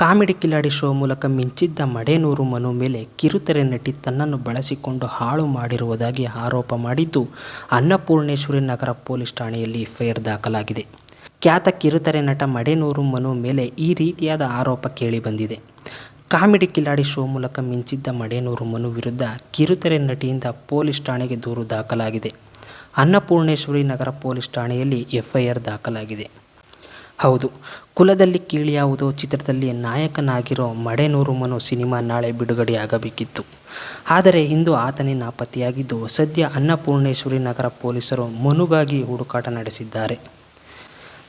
Comedy Kiladi show ಮೂಲಕ ಮಿಂಚಿದ್ದ ಮಡೇನೂರು ಮನು ಮೇಲೆ ಕಿರುತೆರೆ ನಟಿ ತನ್ನನ್ನು ಬಳಸಿಕೊಂಡು ಹಾಳು ಮಾಡಿರುವುದಾಗಿ ಆರೋಪ ಮಾಡಿದ್ದು ಅನ್ನಪೂರ್ಣೇಶ್ವರಿ ನಗರ ಪೊಲೀಸ್ ಠಾಣೆಯಲ್ಲಿ ಎಫ್ಐಆರ್ ದಾಖಲಾಗಿದೆ. ಖ್ಯಾತ ಕಿರುತೆರೆ ನಟ ಮಡೇನೂರು ಮನು ಮೇಲೆ ಈ ರೀತಿಯಾದ ಆರೋಪ ಕೇಳಿಬಂದಿದೆ. ಕಾಮಿಡಿ ಕಿಲಾಡಿ ಶೋ ಮೂಲಕ ಮಿಂಚಿದ್ದ ಮಡೇನೂರು ಮನು ವಿರುದ್ಧ ಕಿರುತೆರೆ ನಟಿಯಿಂದ ಪೊಲೀಸ್ ಠಾಣೆಗೆ ದೂರು ದಾಖಲಾಗಿದೆ. ಅನ್ನಪೂರ್ಣೇಶ್ವರಿ ನಗರ ಪೊಲೀಸ್ ಠಾಣೆಯಲ್ಲಿ ಎಫ್ಐಆರ್ ದಾಖಲಾಗಿದೆ. ಹೌದು. ಕುಲದಲ್ಲಿ ಕೀಳಿಯಾವುದೋ ಚಿತ್ರದಲ್ಲಿ ನಾಯಕನಾಗಿರೋ ಮಡೇನೂರು ಮನು ಸಿನಿಮಾ ನಾಳೆ ಬಿಡುಗಡೆಯಾಗಬೇಕಿತ್ತು. ಆದರೆ ಇಂದು ಆತನೇ ನಾಪತ್ತೆಯಾಗಿದ್ದು ಸದ್ಯ ಅನ್ನಪೂರ್ಣೇಶ್ವರಿ ನಗರ ಪೊಲೀಸರು ಮನುಗಾಗಿ ಹುಡುಕಾಟ ನಡೆಸಿದ್ದಾರೆ.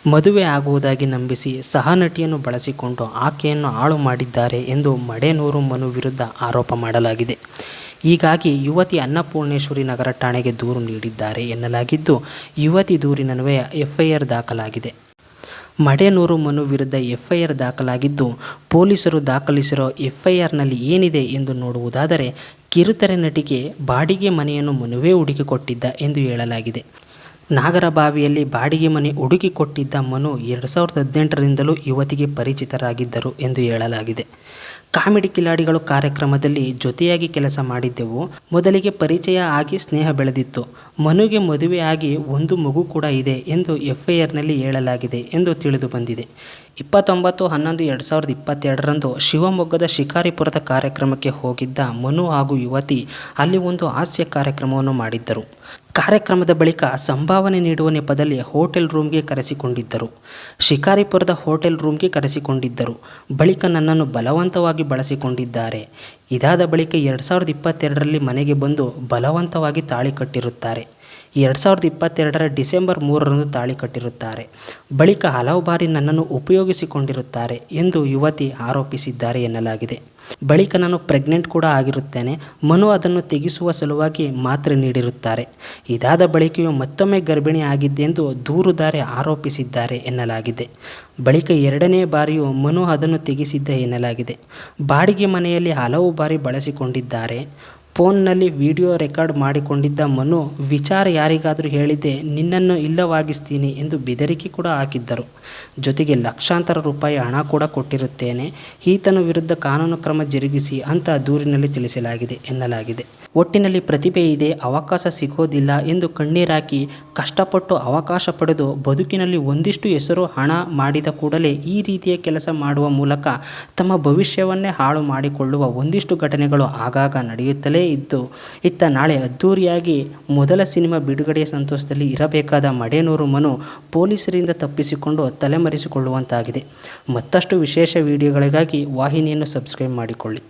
ಮದುವೆ ಆಗುವುದಾಗಿ ನಂಬಿಸಿ ಸಹನಟಿಯನ್ನು ಬಳಸಿಕೊಂಡು ಆಕೆಯನ್ನು ಹಾಳು ಮಾಡಿದ್ದಾರೆ ಎಂದು ಮಡೇನೂರು ಮನು ವಿರುದ್ಧ ಆರೋಪ ಮಾಡಲಾಗಿದೆ. ಹೀಗಾಗಿ ಯುವತಿ ಅನ್ನಪೂರ್ಣೇಶ್ವರಿ ನಗರ ಠಾಣೆಗೆ ದೂರು ನೀಡಿದ್ದಾರೆ ಎನ್ನಲಾಗಿದ್ದು, ಯುವತಿ ದೂರಿನನ್ವಯ ಎಫ್ಐಆರ್ ದಾಖಲಾಗಿದೆ. ಮಡೇನೂರು ಮನು ವಿರುದ್ಧ ಎಫ್ಐಆರ್ ದಾಖಲಾಗಿದ್ದು, ಪೊಲೀಸರು ದಾಖಲಿಸಿರೋ ಎಫ್ಐಆರ್ನಲ್ಲಿ ಏನಿದೆ ಎಂದು ನೋಡುವುದಾದರೆ ಕಿರುತೆರೆ ನಟಿಗೆ ಬಾಡಿಗೆ ಮನೆಯನ್ನು ಮನುವೇ ಹುಡುಕಿಕೊಟ್ಟಿದ್ದ ಎಂದು ಹೇಳಲಾಗಿದೆ. ನಾಗರಬಾವಿಯಲ್ಲಿ ಬಾಡಿಗೆ ಮನೆ ಹುಡುಕಿಕೊಟ್ಟಿದ್ದ ಮನು ಎರಡು ಸಾವಿರದ ಹದಿನೆಂಟರಿಂದಲೂ ಯುವತಿಗೆ ಪರಿಚಿತರಾಗಿದ್ದರು ಎಂದು ಹೇಳಲಾಗಿದೆ. ಕಾಮಿಡಿ ಕಿಲಾಡಿಗಳು ಕಾರ್ಯಕ್ರಮದಲ್ಲಿ ಜೊತೆಯಾಗಿ ಕೆಲಸ ಮಾಡಿದ್ದೆವು. ಮೊದಲಿಗೆ ಪರಿಚಯ ಆಗಿ ಸ್ನೇಹ ಬೆಳೆದಿತ್ತು. ಮನುಗೆ ಮದುವೆಯಾಗಿ ಒಂದು ಮಗು ಕೂಡ ಇದೆ ಎಂದು ಎಫ್ಐಆರ್ನಲ್ಲಿ ಹೇಳಲಾಗಿದೆ ಎಂದು ತಿಳಿದು ಬಂದಿದೆ. ಇಪ್ಪತ್ತೊಂಬತ್ತು, ಹನ್ನೊಂದು, ಎರಡು ಸಾವಿರದ ಇಪ್ಪತ್ತೆರಡರಂದು ಶಿವಮೊಗ್ಗದ ಶಿಕಾರಿಪುರದ ಕಾರ್ಯಕ್ರಮಕ್ಕೆ ಹೋಗಿದ್ದ ಮನು ಹಾಗೂ ಯುವತಿ ಅಲ್ಲಿ ಒಂದು ಹಾಸ್ಯ ಕಾರ್ಯಕ್ರಮವನ್ನು ಮಾಡಿದ್ದರು. ಕಾರ್ಯಕ್ರಮದ ಬಳಿಕ ಸಂಭಾವನೆ ನೀಡುವ ನೆಪದಲ್ಲಿ ಹೋಟೆಲ್ ರೂಮ್ಗೆ ಕರೆಸಿಕೊಂಡಿದ್ದರು. ಶಿಕಾರಿಪುರದ ಹೋಟೆಲ್ ರೂಮ್ಗೆ ಕರೆಸಿಕೊಂಡಿದ್ದರು. ಬಳಿಕ ನನ್ನನ್ನು ಬಲವಂತವಾಗಿ ಬಳಸಿಕೊಂಡಿದ್ದಾರೆ. ಇದಾದ ಬಳಿಕ ಎರಡು ಸಾವಿರದ ಇಪ್ಪತ್ತೆರಡರಲ್ಲಿ ಮನೆಗೆ ಬಂದು ಬಲವಂತವಾಗಿ ತಾಳಿ ಕಟ್ಟಿರುತ್ತಾರೆ. ಎರಡು ಸಾವಿರದ ಇಪ್ಪತ್ತೆರಡರ ಡಿಸೆಂಬರ್ ಮೂರರಂದು ತಾಳಿ ಕಟ್ಟಿರುತ್ತಾರೆ. ಬಳಿಕ ಹಲವು ಬಾರಿ ನನ್ನನ್ನು ಉಪಯೋಗಿಸಿಕೊಂಡಿರುತ್ತಾರೆ ಎಂದು ಯುವತಿ ಆರೋಪಿಸಿದ್ದಾರೆ ಎನ್ನಲಾಗಿದೆ. ಬಳಿಕ ನಾನು ಪ್ರೆಗ್ನೆಂಟ್ ಕೂಡ ಆಗಿರುತ್ತೇನೆ. ಮನು ಅದನ್ನು ತೆಗೆಸುವ ಸಲುವಾಗಿ ಮಾತ್ರೆ ನೀಡಿರುತ್ತಾರೆ. ಇದಾದ ಬಳಿಕೆಯು ಮತ್ತೊಮ್ಮೆ ಗರ್ಭಿಣಿ ಆಗಿದ್ದೆಂದು ದೂರುದಾರೆ ಆರೋಪಿಸಿದ್ದಾರೆ ಎನ್ನಲಾಗಿದೆ. ಬಳಿಕ ಎರಡನೇ ಬಾರಿಯೂ ಮನು ಅದನ್ನು ತೆಗೆಸಿದ್ದ ಎನ್ನಲಾಗಿದೆ. ಬಾಡಿಗೆ ಮನೆಯಲ್ಲಿ ಹಲವು ಬಾರಿ ಬಳಸಿಕೊಂಡಿದ್ದಾರೆ. ಫೋನ್ನಲ್ಲಿ ವಿಡಿಯೋ ರೆಕಾರ್ಡ್ ಮಾಡಿಕೊಂಡಿದ್ದ ಮನು, ವಿಚಾರ ಯಾರಿಗಾದರೂ ಹೇಳಿದ್ದೆ ನಿನ್ನನ್ನು ಇಲ್ಲವಾಗಿಸ್ತೀನಿ ಎಂದು ಬೆದರಿಕೆ ಕೂಡ ಹಾಕಿದ್ದರು. ಜೊತೆಗೆ ಲಕ್ಷಾಂತರ ರೂಪಾಯಿ ಹಣ ಕೂಡ ಕೊಟ್ಟಿರುತ್ತೇನೆ, ಈತನ ವಿರುದ್ಧ ಕಾನೂನು ಕ್ರಮ ಜರುಗಿಸಿ ಅಂತ ದೂರಿನಲ್ಲಿ ತಿಳಿಸಲಾಗಿದೆ ಎನ್ನಲಾಗಿದೆ. ಒಟ್ಟಿನಲ್ಲಿ ಪ್ರತಿಭೆ ಇದೆ, ಅವಕಾಶ ಸಿಗೋದಿಲ್ಲ ಎಂದು ಕಣ್ಣೀರಾಕಿ ಕಷ್ಟಪಟ್ಟು ಅವಕಾಶ ಪಡೆದು ಬದುಕಿನಲ್ಲಿ ಒಂದಿಷ್ಟು ಹೆಸರು ಹಣ ಮಾಡಿದ ಕೂಡಲೇ ಈ ರೀತಿಯ ಕೆಲಸ ಮಾಡುವ ಮೂಲಕ ತಮ್ಮ ಭವಿಷ್ಯವನ್ನೇ ಹಾಳು ಮಾಡಿಕೊಳ್ಳುವ ಒಂದಿಷ್ಟು ಘಟನೆಗಳು ಆಗಾಗ ನಡೆಯುತ್ತಲೇ ಇದ್ದು, ಇತ್ತ ನಾಳೆ ಅದ್ದೂರಿಯಾಗಿ ಮೊದಲ ಸಿನಿಮಾ ಬಿಡುಗಡೆಯ ಸಂತೋಷದಲ್ಲಿ ಇರಬೇಕಾದ ಮಡೇನೂರು ಮನು ಪೊಲೀಸರಿಂದ ತಪ್ಪಿಸಿಕೊಂಡು ತಲೆಮರೆಸಿಕೊಳ್ಳುವಂತಾಗಿದೆ. ಮತ್ತಷ್ಟು ವಿಶೇಷ ವಿಡಿಯೋಗಳಿಗಾಗಿ ವಾಹಿನಿಯನ್ನು ಸಬ್ಸ್ಕ್ರೈಬ್ ಮಾಡಿಕೊಳ್ಳಿ.